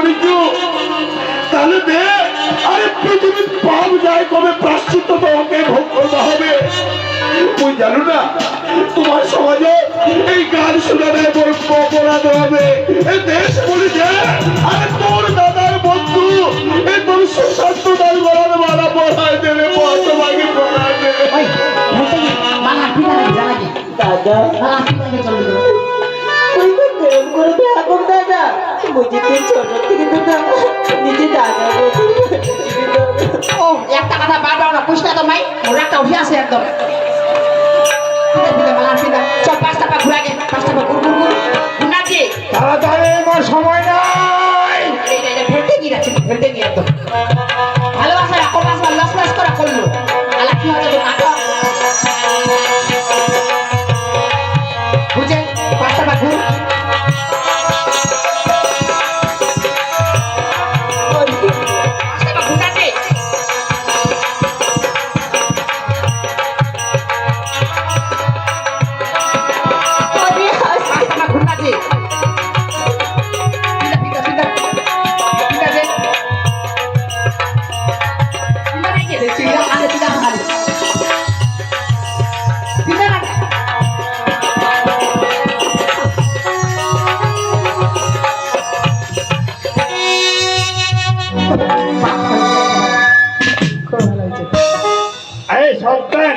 করেছ তাহলে দে। আরে পৃথিবীর পাপ যায় কবে প্রাশ্চিত্য তোমাকে ভোগ করতে হবে? তুই জানো না তোমার সমাজে এই গান শুনে নেয় বড় অপরাধ হবে। এই দেশ বলে যে আরে তোর দাদার বন্ধু এই তোর সুশান্ত দাস বলার মালা পড়ায় দেবে তোমাকে পড়ায় দেবে। দাদা। বুঝিতে ছোট থেকে তো নিজে দাদা ও একটা কথা বারবার না পুষ্টা তো মাই ওর একটা অভ্যাস একদম। চল পাঁচটা পা ঘুরে পাঁচটা পা ঘুর ঘুর ঘুর। সময় নাই। ফেলতে গিয়ে গিয়ে একদম। ভালোবাসা এখন আসবার লস লস করা করল। আলা কি পাঁচটা পা ঘুর। সন্তান।